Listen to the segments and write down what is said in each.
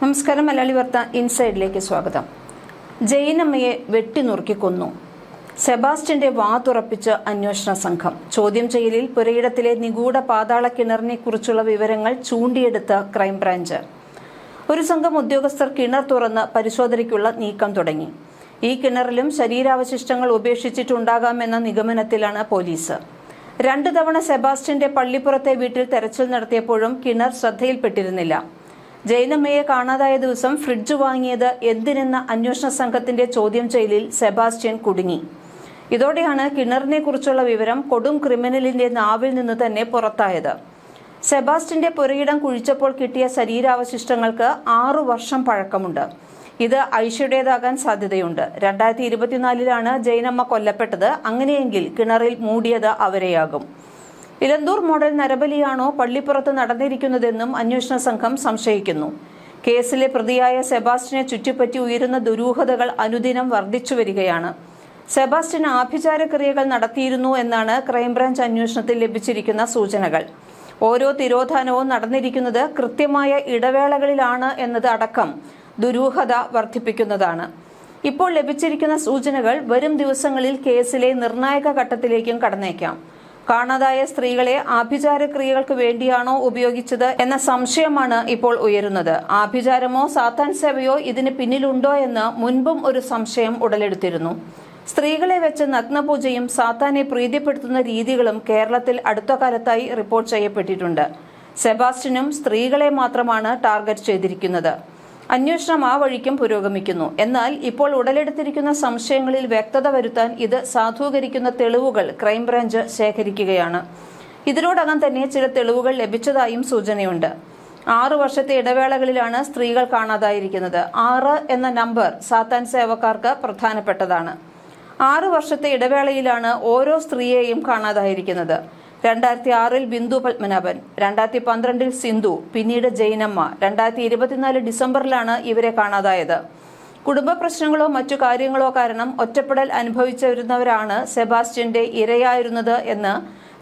നമസ്കാരം മലയാളി വാർത്ത ഇൻസൈഡിലേക്ക് സ്വാഗതം. ജയിനമ്മയെ വെട്ടിനുറുക്കി കൊന്നു. വാ തുറപ്പിച്ച് അന്വേഷണ സംഘം. ചോദ്യം ചെയ്യലിൽ പുരയിടത്തിലെ നിഗൂഢ പാതാള കിണറിനെ കുറിച്ചുള്ള വിവരങ്ങൾ ചൂണ്ടിയെടുത്ത ക്രൈംബ്രാഞ്ച്. ഒരു സംഘം ഉദ്യോഗസ്ഥർ കിണർ തുറന്ന് പരിശോധനയ്ക്കുള്ള നീക്കം തുടങ്ങി. ഈ കിണറിലും ശരീരാവശിഷ്ടങ്ങൾ ഉപേക്ഷിച്ചിട്ടുണ്ടാകാമെന്ന നിഗമനത്തിലാണ് പോലീസ്. രണ്ടു തവണ സെബാസ്റ്റ്യന്റെ പള്ളിപ്പുറത്തെ വീട്ടിൽ തെരച്ചിൽ നടത്തിയപ്പോഴും കിണർ ശ്രദ്ധയിൽപ്പെട്ടിരുന്നില്ല. ജൈനമ്മയെ കാണാതായ ദിവസം ഫ്രിഡ്ജ് വാങ്ങിയത് എന്തിനെന്ന അന്വേഷണ സംഘത്തിന്റെ ചോദ്യം ചെയ്യലിൽ സെബാസ്റ്റ്യൻ കുടുങ്ങി. ഇതോടെയാണ് കിണറിനെ കുറിച്ചുള്ള വിവരം കൊടും ക്രിമിനലിന്റെ നാവിൽ നിന്ന് തന്നെ പുറത്തായത്. സെബാസ്റ്റിന്റെ പുരയിടം കുഴിച്ചപ്പോൾ കിട്ടിയ ശരീരാവശിഷ്ടങ്ങൾക്ക് ആറു വർഷം പഴക്കമുണ്ട്. ഇത് ഐഷയുടേതാകാൻ സാധ്യതയുണ്ട്. രണ്ടായിരത്തി ഇരുപത്തിനാലിലാണ് ജയനമ്മ കൊല്ലപ്പെട്ടത്. അങ്ങനെയെങ്കിൽ കിണറിൽ മൂടിയത് അവരെയാകും. ഇലന്തൂർ മോഡൽ നരബലിയാണോ പള്ളിപ്പുറത്ത് നടന്നിരിക്കുന്നതെന്നും അന്വേഷണ സംഘം സംശയിക്കുന്നു. കേസിലെ പ്രതിയായ സെബാസ്റ്റിനെ ചുറ്റിപ്പറ്റി ഉയരുന്ന ദുരൂഹതകൾ അനുദിനം വർദ്ധിച്ചു വരികയാണ്. ആഭിചാര ക്രിയകൾ നടത്തിയിരുന്നു എന്നാണ് ക്രൈംബ്രാഞ്ച് അന്വേഷണത്തിൽ ലഭിച്ചിരിക്കുന്ന സൂചനകൾ. ഓരോ തിരോധാനവും നടന്നിരിക്കുന്നത് കൃത്യമായ ഇടവേളകളിലാണ് എന്നത് അടക്കം ദുരൂഹത വർദ്ധിപ്പിക്കുന്നതാണ്. ഇപ്പോൾ ലഭിച്ചിരിക്കുന്ന സൂചനകൾ വരും ദിവസങ്ങളിൽ കേസിലെ നിർണായക ഘട്ടത്തിലേക്കും കടന്നേക്കാം. കാണാതായ സ്ത്രീകളെ ആഭിചാര ക്രിയകൾക്ക് വേണ്ടിയാണോ ഉപയോഗിച്ചത് എന്ന സംശയമാണ് ഇപ്പോൾ ഉയരുന്നത്. ആഭിചാരമോ സാത്താൻ സേവയോ ഇതിന് പിന്നിലുണ്ടോ എന്ന് മുൻപും ഒരു സംശയം ഉടലെടുത്തിരുന്നു. സ്ത്രീകളെ വെച്ച് നഗ്നപൂജയും സാത്താനെ പ്രീതിപ്പെടുത്തുന്ന രീതികളും കേരളത്തിൽ അടുത്ത കാലത്തായി റിപ്പോർട്ട് ചെയ്യപ്പെട്ടിട്ടുണ്ട്. സെബാസ്റ്റിനും സ്ത്രീകളെ മാത്രമാണ് ടാർഗറ്റ് ചെയ്തിരിക്കുന്നത്. അന്വേഷണം ആ വഴിക്കും പുരോഗമിക്കുന്നു. എന്നാൽ ഇപ്പോൾ ഉടലെടുത്തിരിക്കുന്ന സംശയങ്ങളിൽ വ്യക്തത വരുത്താൻ ഇത് സാധൂകരിക്കുന്ന തെളിവുകൾ ക്രൈംബ്രാഞ്ച് ശേഖരിക്കുകയാണ്. ഇതിനോടകം തന്നെ ചില തെളിവുകൾ ലഭിച്ചതായും സൂചനയുണ്ട്. ആറു വർഷത്തെ ഇടവേളകളിലാണ് സ്ത്രീകൾ കാണാതായിരിക്കുന്നത്. ആറ് എന്ന നമ്പർ സാത്താൻ സേവക്കാർക്ക് പ്രധാനപ്പെട്ടതാണ്. ആറു വർഷത്തെ ഇടവേളയിലാണ് ഓരോ സ്ത്രീയെയും കാണാതായിരിക്കുന്നത്. രണ്ടായിരത്തി ആറിൽ ബിന്ദു പത്മനാഭൻ രണ്ടായിരത്തി പന്ത്രണ്ടിൽ സിന്ധു പിന്നീട് ജൈനമ്മ രണ്ടായിരത്തി ഇരുപത്തിനാല് ഡിസംബറിലാണ് ഇവരെ കാണാതായത്. കുടുംബ പ്രശ്നങ്ങളോ മറ്റു കാര്യങ്ങളോ കാരണം ഒറ്റപ്പെടൽ അനുഭവിച്ചവരുന്നവരാണ് സെബാസ്റ്റ്യന്റെ ഇരയായിരുന്നത് എന്ന്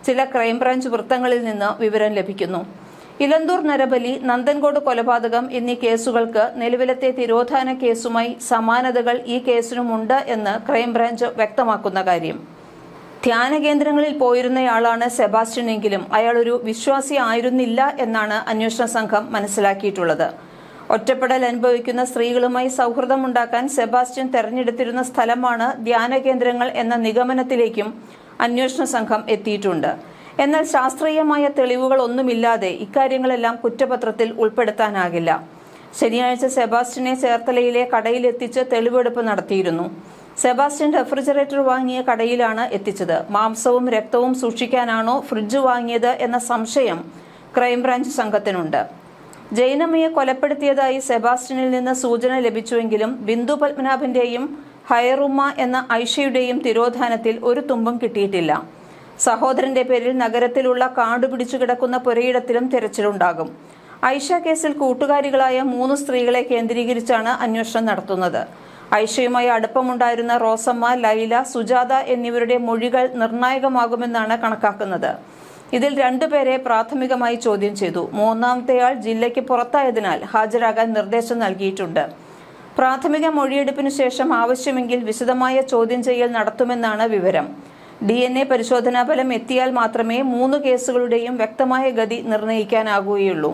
ചില ക്രൈംബ്രാഞ്ച് വൃത്തങ്ങളിൽ നിന്ന് വിവരം ലഭിക്കുന്നു. ഇലന്തൂർ നരബലി നന്ദൻകോട് കൊലപാതകം എന്നീ കേസുകൾക്ക് നിലവിലത്തെ തിരോധാന കേസുമായി സമാനതകൾ ഈ കേസിനുമുണ്ട് എന്ന് ക്രൈംബ്രാഞ്ച് വ്യക്തമാക്കുന്ന കാര്യം. ധ്യാന കേന്ദ്രങ്ങളിൽ പോയിരുന്നയാളാണ് സെബാസ്റ്റ്യൻ എങ്കിലും. അയാൾ ഒരു വിശ്വാസി ആയിരുന്നില്ല എന്നാണ് അന്വേഷണ സംഘം മനസ്സിലാക്കിയിട്ടുള്ളത്. ഒറ്റപ്പെടൽ അനുഭവിക്കുന്ന സ്ത്രീകളുമായി സൗഹൃദമുണ്ടാക്കാൻ സെബാസ്റ്റ്യൻ തെരഞ്ഞെടുത്തിരുന്ന സ്ഥലമാണ് ധ്യാന കേന്ദ്രങ്ങൾ എന്ന നിഗമനത്തിലേക്കും അന്വേഷണ സംഘം എത്തിയിട്ടുണ്ട്. എന്നാൽ ശാസ്ത്രീയമായ തെളിവുകൾ ഒന്നുമില്ലാതെ ഇക്കാര്യങ്ങളെല്ലാം കുറ്റപത്രത്തിൽ ഉൾപ്പെടുത്താനാകില്ല. ശനിയാഴ്ച സെബാസ്റ്റ്യനെ ചേർത്തലയിലെ കടയിലെത്തിച്ച് തെളിവെടുപ്പ് നടത്തിയിരുന്നു. സെബാസ്റ്റ്യൻ റെഫ്രിജറേറ്റർ വാങ്ങിയ കടയിലാണ് എത്തിച്ചത്. മാംസവും രക്തവും സൂക്ഷിക്കാനാണോ ഫ്രിഡ്ജ് വാങ്ങിയത് എന്ന സംശയം ക്രൈംബ്രാഞ്ച് സംഘത്തിനുണ്ട്. ജൈനമ്മയെ കൊലപ്പെടുത്തിയതായി സെബാസ്റ്റ്യനിൽ നിന്ന് സൂചന ലഭിച്ചുവെങ്കിലും ബിന്ദു പത്മനാഭന്റെയും ഹയറുമ്മ എന്ന ഐഷയുടെയും തിരോധാനത്തിൽ ഒരു തുമ്പും കിട്ടിയിട്ടില്ല. സഹോദരന്റെ പേരിൽ നഗരത്തിലുള്ള കാട് പിടിച്ചു കിടക്കുന്ന പുരയിടത്തിലും തിരച്ചിലുണ്ടാകും. ഐഷ കേസിൽ കൂട്ടുകാരികളായ മൂന്ന് സ്ത്രീകളെ കേന്ദ്രീകരിച്ചാണ് അന്വേഷണം നടത്തുന്നത്. ഐഷയുമായി അടുപ്പമുണ്ടായിരുന്ന റോസമ്മ ലൈല സുജാത എന്നിവരുടെ മൊഴികൾ നിർണായകമാകുമെന്നാണ് കണക്കാക്കുന്നത്. ഇതിൽ രണ്ടുപേരെ പ്രാഥമികമായി ചോദ്യം ചെയ്തു. മൂന്നാമത്തെയാൾ ജില്ലയ്ക്ക് പുറത്തായതിനാൽ ഹാജരാകാൻ നിർദ്ദേശം നൽകിയിട്ടുണ്ട്. പ്രാഥമിക മൊഴിയെടുപ്പിനു ശേഷം ആവശ്യമെങ്കിൽ വിശദമായ ചോദ്യം ചെയ്യൽ നടത്തുമെന്നാണ് വിവരം. ഡി എൻ എ പരിശോധനാ ഫലം എത്തിയാൽ മാത്രമേ മൂന്ന് കേസുകളുടെയും വ്യക്തമായ ഗതി നിർണയിക്കാനാകുകയുള്ളൂ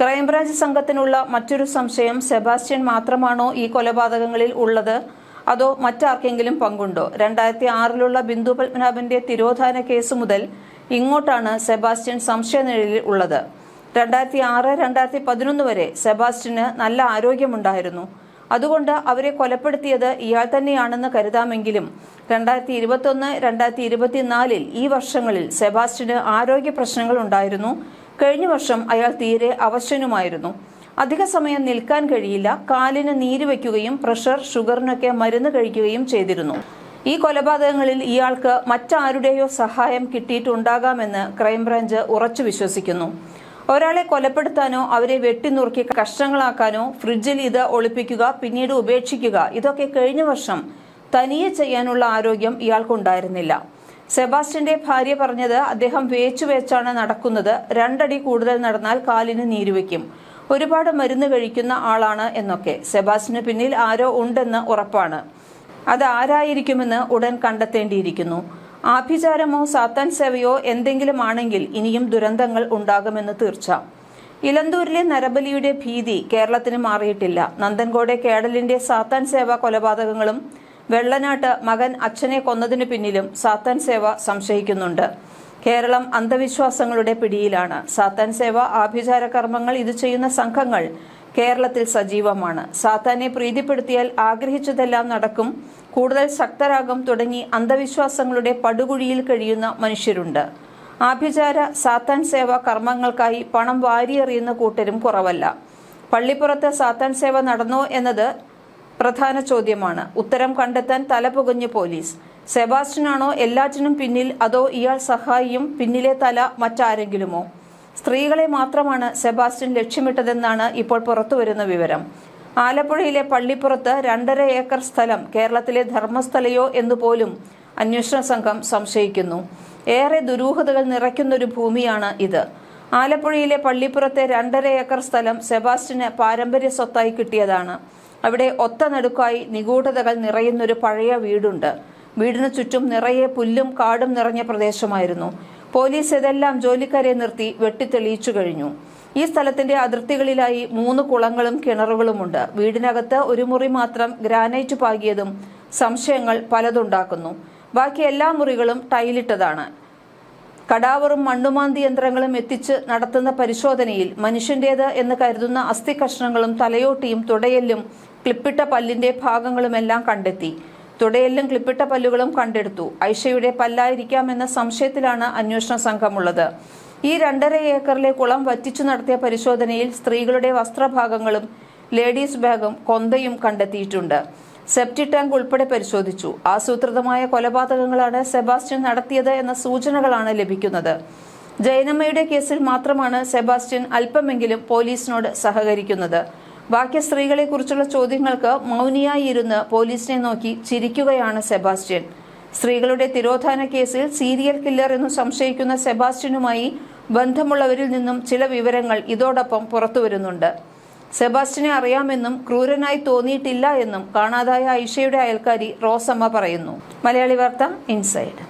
ക്രൈംബ്രാഞ്ച് സംഘത്തിനുള്ള മറ്റൊരു സംശയം സെബാസ്റ്റ്യൻ മാത്രമാണോ ഈ കൊലപാതകങ്ങളിൽ ഉള്ളത്? അതോ മറ്റാർക്കെങ്കിലും പങ്കുണ്ടോ? രണ്ടായിരത്തി ആറിലുള്ള ബിന്ദു പത്മനാഭന്റെ തിരോധാന കേസ് മുതൽ ഇങ്ങോട്ടാണ് സെബാസ്റ്റ്യൻ സംശയനിഴലിൽ ഉള്ളത്. രണ്ടായിരത്തി ആറ് രണ്ടായിരത്തി പതിനൊന്ന് വരെ സെബാസ്റ്റ്യന് നല്ല ആരോഗ്യമുണ്ടായിരുന്നു. അതുകൊണ്ട് അവരെ കൊലപ്പെടുത്തിയത് ഇയാൾ തന്നെയാണെന്ന് കരുതാമെങ്കിലും രണ്ടായിരത്തി ഇരുപത്തൊന്ന് രണ്ടായിരത്തി ഇരുപത്തിനാലിൽ ഈ വർഷങ്ങളിൽ സെബാസ്റ്റ്യന് ആരോഗ്യ പ്രശ്നങ്ങൾ ഉണ്ടായിരുന്നു. കഴിഞ്ഞ വർഷം അയാൾ തീരെ അവശനുമായിരുന്നു. അധിക സമയം നിൽക്കാൻ കഴിയില്ല. കാലിന് നീര് വയ്ക്കുകയും പ്രഷർ ഷുഗറിനൊക്കെ മരുന്ന് കഴിക്കുകയും ചെയ്തിരുന്നു. ഈ കൊലപാതകങ്ങളിൽ ഇയാൾക്ക് മറ്റാരുടെയോ സഹായം കിട്ടിയിട്ടുണ്ടാകാമെന്ന് ക്രൈംബ്രാഞ്ച് ഉറച്ചു വിശ്വസിക്കുന്നു. ഒരാളെ കൊലപ്പെടുത്താനോ അവരെ വെട്ടിനുറുക്കി കഷ്ണങ്ങളാക്കാനോ ഫ്രിഡ്ജിൽ ഇത് ഒളിപ്പിക്കുക പിന്നീട് ഉപേക്ഷിക്കുക ഇതൊക്കെ കഴിഞ്ഞ വർഷം തനിയെ ചെയ്യാനുള്ള ആരോഗ്യം ഇയാൾക്കുണ്ടായിരുന്നില്ല. സെബാസ്റ്റ്യന്റെ ഭാര്യ പറഞ്ഞത് അദ്ദേഹം വേച്ചു വേച്ചാണ് നടക്കുന്നത്. രണ്ടടി കൂടുതൽ നടന്നാൽ കാലിന് നീരുവെക്കും ഒരുപാട് മരുന്ന് കഴിക്കുന്ന ആളാണ് എന്നൊക്കെ. സെബാസ്റ്റിന് പിന്നിൽ ആരോ ഉണ്ടെന്ന് ഉറപ്പാണ്. അത് ആരായിരിക്കുമെന്ന് ഉടൻ കണ്ടെത്തേണ്ടിയിരിക്കുന്നു. ആഭിചാരമോ സാത്താൻ സേവയോ എന്തെങ്കിലും ആണെങ്കിൽ ഇനിയും ദുരന്തങ്ങൾ ഉണ്ടാകുമെന്ന് തീർച്ച. ഇലന്തൂരിലെ നരബലിയുടെ ഭീതി കേരളത്തിന് മാറിയിട്ടില്ല. നന്ദൻകോടെ കേടലിന്റെ സാത്താൻ സേവ കൊലപാതകങ്ങളും വെള്ളനാട്ട് മകൻ അച്ഛനെ കൊന്നതിനു പിന്നിലും സാത്താൻ സേവ സംശയിക്കുന്നുണ്ട്. കേരളം അന്ധവിശ്വാസങ്ങളുടെ പിടിയിലാണ്. സാത്താൻ സേവ ആഭിചാര കർമ്മങ്ങൾ ഇത് ചെയ്യുന്ന സംഘങ്ങൾ കേരളത്തിൽ സജീവമാണ്. സാത്താനെ പ്രീതിപ്പെടുത്തിയാൽ ആഗ്രഹിച്ചതെല്ലാം നടക്കും. കൂടുതൽ ശക്തരാകും തുടങ്ങി അന്ധവിശ്വാസങ്ങളുടെ പടുകുഴിയിൽ കഴിയുന്ന മനുഷ്യരുണ്ട്. ആഭിചാര സാത്താൻ സേവ കർമ്മങ്ങൾക്കായി പണം വാരിയെറിയുന്ന കൂട്ടരും കുറവല്ല. പള്ളിപ്പുറത്ത് സാത്താൻ സേവ നടന്നോ എന്നത് പ്രധാന ചോദ്യമാണ്. ഉത്തരം കണ്ടെത്താൻ തലപുകഞ്ഞ് പോലീസ്. സെബാസ്റ്റ്യനാണോ എല്ലാറ്റിനും പിന്നിൽ? അതോ ഇയാൾ സഹായിയും പിന്നിലെ തല മറ്റാരെങ്കിലുമോ? സ്ത്രീകളെ മാത്രമാണ് സെബാസ്റ്റ്യൻ ലക്ഷ്യമിട്ടതെന്നാണ് ഇപ്പോൾ പുറത്തുവരുന്ന വിവരം. ആലപ്പുഴയിലെ പള്ളിപ്പുറത്ത് രണ്ടര ഏക്കർ സ്ഥലം കേരളത്തിലെ ധർമ്മസ്ഥലയോ എന്നുപോലും അന്വേഷണ സംഘം സംശയിക്കുന്നു. ഏറെ ദുരൂഹതകൾ നിറയ്ക്കുന്നൊരു ഭൂമിയാണ് ഇത്. ആലപ്പുഴയിലെ പള്ളിപ്പുറത്തെ രണ്ടര ഏക്കർ സ്ഥലം സെബാസ്റ്റിന് പാരമ്പര്യ സ്വത്തായി കിട്ടിയതാണ്. അവിടെ ഒത്ത നടുക്കായി നിഗൂഢതകൾ നിറയുന്നൊരു പഴയ വീടുണ്ട്. വീടിനു ചുറ്റും നിറയെ പുല്ലും കാടും നിറഞ്ഞ പ്രദേശമായിരുന്നു. പോലീസ് ഇതെല്ലാം ജോലിക്കാരെ നിർത്തി വെട്ടിത്തെളിയിച്ചു കഴിഞ്ഞു. ഈ സ്ഥലത്തിന്റെ അതിർത്തികളിലായി മൂന്ന് കുളങ്ങളും കിണറുകളുമുണ്ട്. വീടിനകത്ത് ഒരു മുറി മാത്രം ഗ്രാനൈറ്റ് പാകിയതും സംശയങ്ങൾ പലതുണ്ടാക്കുന്നു. ബാക്കി എല്ലാ മുറികളും ടൈലിട്ടതാണ്. കടാവറും മണ്ണുമാന്തി യന്ത്രങ്ങളും എത്തിച്ച് നടത്തുന്ന പരിശോധനയിൽ മനുഷ്യന്റേത് എന്ന് കരുതുന്ന അസ്ഥി കഷ്ണങ്ങളും തലയോട്ടിയും തുടയെല്ലും ക്ലിപ്പിട്ട പല്ലിന്റെ ഭാഗങ്ങളുമെല്ലാം കണ്ടെത്തി. തുടയെല്ലും ക്ലിപ്പിട്ട പല്ലുകളും കണ്ടെടുത്തു. ഐഷയുടെ പല്ലായിരിക്കാമെന്ന സംശയത്തിലാണ് അന്വേഷണ സംഘമുള്ളത്. ഈ രണ്ടര ഏക്കറിലെ കുളം വറ്റിച്ചു നടത്തിയ പരിശോധനയിൽ സ്ത്രീകളുടെ വസ്ത്രഭാഗങ്ങളും ലേഡീസ് ബാഗും കൊന്തയും കണ്ടെത്തിയിട്ടുണ്ട്. സെപ്റ്റി ടാങ്ക് ഉൾപ്പെടെ പരിശോധിച്ചു. ആസൂത്രിതമായ കൊലപാതകങ്ങളാണ് സെബാസ്റ്റ്യൻ നടത്തിയത് എന്ന സൂചനകളാണ് ലഭിക്കുന്നത്. ജയനമ്മയുടെ കേസിൽ മാത്രമാണ് സെബാസ്റ്റ്യൻ അല്പമെങ്കിലും പോലീസിനോട് സഹകരിക്കുന്നത്. ബാക്കി സ്ത്രീകളെ കുറിച്ചുള്ള ചോദ്യങ്ങൾക്ക് മൗനിയായി ഇരുന്ന് പോലീസിനെ നോക്കി ചിരിക്കുകയാണ് സെബാസ്റ്റ്യൻ. സ്ത്രീകളുടെ തിരോധാന കേസിൽ സീരിയൽ കില്ലർ എന്ന് സംശയിക്കുന്ന സെബാസ്റ്റ്യനുമായി ബന്ധമുള്ളവരിൽ നിന്നും ചില വിവരങ്ങൾ ഇതോടൊപ്പം പുറത്തുവരുന്നുണ്ട്. സെബാസ്റ്റ്യനെ അറിയാമെന്നും ക്രൂരനായി തോന്നിയിട്ടില്ല എന്നും കാണാതായ ഐഷയുടെ അയൽക്കാരി റോസമ്മ പറയുന്നു മലയാളി വാർത്ത ഇൻസൈഡ്!